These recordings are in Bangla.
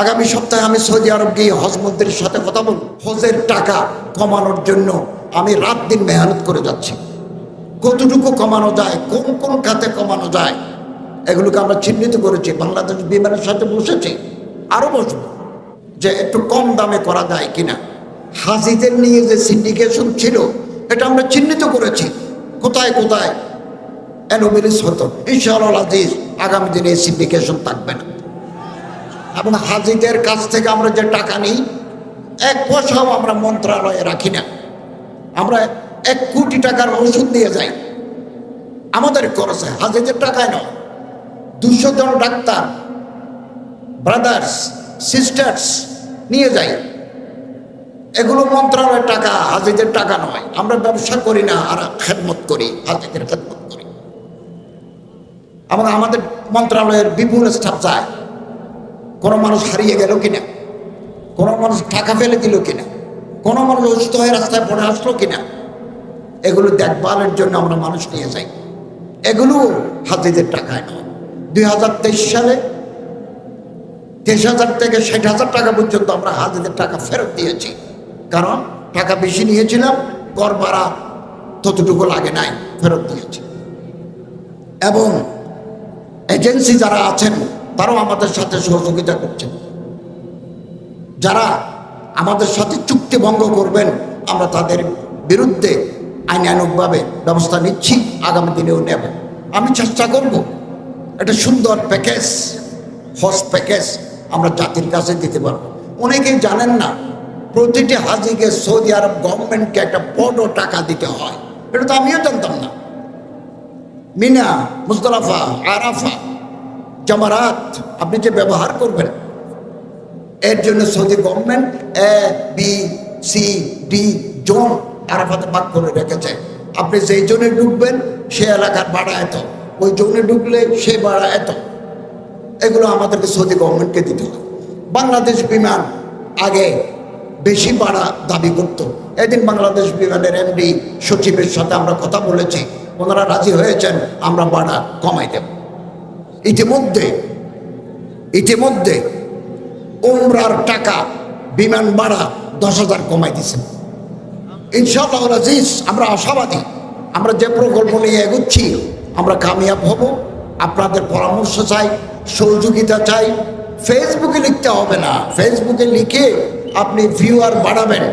আগামী সপ্তাহে আমি সৌদি আরব গিয়ে হজ মন্ত্রীর সাথে কথা বলব। হজের টাকা কমানোর জন্য আমি রাত দিন মেহনত করে যাচ্ছি। কতটুকু কমানো যায়, কোন কোন খাতে কমানো যায়, এগুলোকে আমরা চিহ্নিত করেছি। বাংলাদেশ বিমানের সাথে বসেছি আরও বসবো যে একটু কম দামে করা যায় কিনা। হাজিদের নিয়ে যে সিন্ডিকেশন ছিল, এটা আমরা চিহ্নিত করেছি। কোথায় কোথায়? অ্যানোমিলিস হতো ইনশাআল্লাহ আজিজ, আগামী দিনে এই সিন্ডিকেশন থাকবে না। এবং হাজিদের কাছ থেকে আমরা যে টাকা নিই, এক পয়সাও আমরা মন্ত্রণালয়ে রাখি না। আমরা এক কোটি টাকার ওষুধ নিয়ে যাই। আমাদের খরচে হাজিদের টাকায় নয়। দুশো জন ডাক্তার ব্রাদার্স সিস্টার্স নিয়ে যাই। এগুলো মন্ত্রণালয়ের টাকা, হাজিদের টাকা নয়। আমরা ব্যবসা করি না, আর খেদমত করি, হাজিদের খেদমত করি। এবং আমাদের মন্ত্রণালয়ের বিপুল স্টাফ যায়। কোনো মানুষ হারিয়ে গেল কিনা? কোনো মানুষ টাকা ফেলে দিল কিনা? কোনো মানুষ অসুস্থ হয়ে রাস্তায় পড়ে আসলো কিনা? এগুলো দেখভালের জন্য আমরা মানুষ নিয়ে যাই। এগুলো হাজিদের টাকায় নয়। দুই সালে তেইশ হাজার থেকে ষাট হাজার টাকা পর্যন্ত আমরা হাজিদের টাকা ফেরত দিয়েছি। কারণ টাকা বেশি নিয়েছিলাম, কর ভাড়া ততটুকু লাগে নাই, ফেরত দিয়েছি। এবং এজেন্সি যারা আছেন তারাও আমাদের সাথে সহযোগিতা করছেন। যারা আমাদের সাথে চুক্তি ভঙ্গ করবেন, আমরা তাদের বিরুদ্ধে আইনানুগভাবে ব্যবস্থা নিচ্ছি, আগামী দিনেও নেব। আমি চেষ্টা করব, একটা সুন্দর প্যাকেজ, হজ প্যাকেজ আমরা জাতির কাছে দিতে পারব। অনেকেই জানেন না, প্রতিটি হাজিকে সৌদি আরব গভর্নমেন্টকে একটা বড় টাকা দিতে হয়। এটা তো আমিও জানতাম না। মিনা মুস্তলাফা আরাফা জামারাত, আপনি যে ব্যবহার করবেন, এর জন্য Saudi government A B C D zone আরাফাতে ভাগ করে রেখেছে। আপনি যেই জোনে ঢুকবেন, সে এলাকার ভাড়া এত, ওই জোনে ঢুকলে সে ভাড়া এত। এগুলো আমাদেরকে সৌদি গভর্নমেন্টকে দিতে হয় বাংলাদেশ বিমান আগে বেশি ভাড়া দাবি করত। এদিন বাংলাদেশ বিমানের এমডি সচিবের সাথে আমরা কথা বলেছি। ওনারা রাজি হয়েছেন, আমরা ভাড়া কমাই দেব। ইতিমধ্যে ইতিমধ্যে উমরার টাকা বিমান ভাড়া দশ হাজার কমাই দিছে। ইনশাআল্লাহ রাজিজ আমরা আশাবাদী, আমরা যে প্রকল্প নিয়ে এগুচ্ছি, আমরা কামিয়াব হব। আপনাদের পরামর্শ চাই, সহযোগিতা চাই। ফেসবুকে লিখতে হবে না, ফেসবুকে লিখে আপনি ভিউয়ার বাড়াবেন।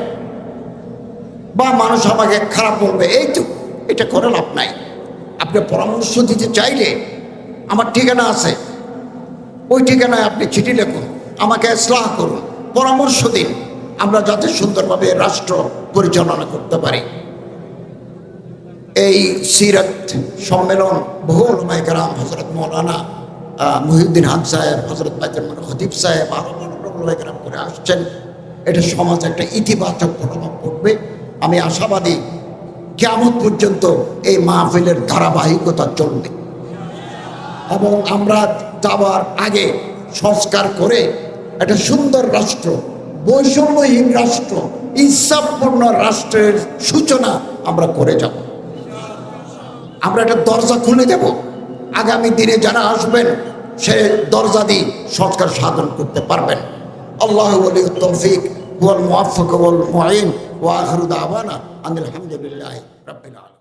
বা মানুষ আমাকে খারাপ বলবে এই তো এটা করে লাভ নাই। আপনি পরামর্শ দিতে চাইলে আমার ঠিকানা আছে। ওই ঠিকানায় আপনি চিঠি লিখুন, আমাকে স্লাহ করুন, পরামর্শ দিন। আমরা যাতে সুন্দরভাবে রাষ্ট্র পরিচালনা করতে পারি। এই সিরত সম্মেলন বহু ওলামাইকারাম হজরত মৌলানা মহিউদ্দিন হান সাহেব হজরত বাইতুল হদিব সাহেব আরও ওলামাইকারাম করে আসছেন। এটা সমাজে একটা ইতিবাচক প্রভাব পড়বে। আমি আশাবাদী কেমন পর্যন্ত এই মাহফিলের ধারাবাহিকতা চলবে। এবং আমরা যাওয়ার আগে সংস্কার করে একটা সুন্দর রাষ্ট্র, বৈষম্যহীন রাষ্ট্র, ইচ্ছাপূর্ণ রাষ্ট্রের সূচনা আমরা করে যাব। আমরা একটা দরজা খুলে দেব। আগামী দিনে যারা আসবেন, সে দরজা দিয়ে সংস্কার সাধন করতে পারবেন। আল্লাহ তৌফিক ওয়াল মুআফফিক ওয়াল মুঈন ওয়া আখিরু দাওয়ানা আলহামদুলিল্লাহ রাব্বিল আলামিন।